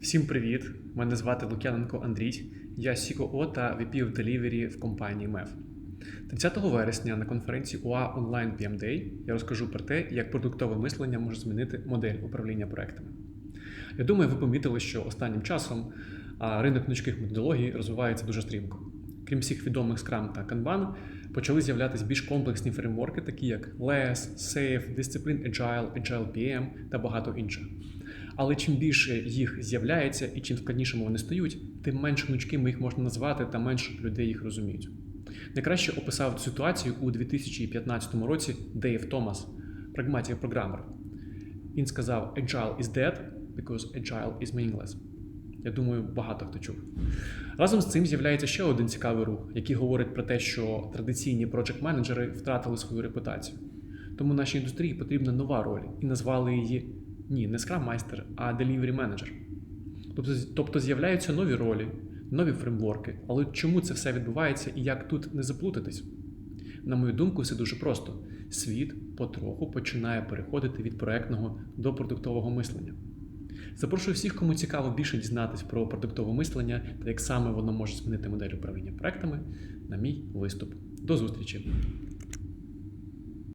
Всім привіт! Мене звати Лук'яненко Андрій. Я COO та VP of Delivery в компанії MEF. 30 вересня на конференції UA Online PM я розкажу про те, як продуктове мислення може змінити модель управління проектами. Я думаю, ви помітили, що останнім часом ринок гнучких методологій розвивається дуже стрімко. Крім всіх відомих Scrum та Kanban, почали з'являтися більш комплексні фреймворки, такі як LES, SAFe, Discipline Agile, Agile PM та багато інших. Але чим більше їх з'являється і чим складнішими вони стають, тим менш гнучкими їх можна назвати та менше людей їх розуміють. Найкраще описав ситуацію у 2015 році Дейв Томас, прагматик програмер. Він сказав: Agile is dead because agile is meaningless. Я думаю, багато хто чув. Разом з цим з'являється ще один цікавий рух, який говорить про те, що традиційні проджект менеджери втратили свою репутацію. Тому нашій індустрії потрібна нова роль, і назвали її ні, не Scrum майстер, а Delivery Manager. Тобто, тобто з'являються нові ролі, нові фреймворки. Але чому це все відбувається і як тут не заплутатись? На мою думку, все дуже просто. Світ потроху починає переходити від проектного до продуктового мислення. Запрошую всіх, кому цікаво більше дізнатись про продуктове мислення та як саме воно може змінити модель управління проектами на мій виступ. До зустрічі!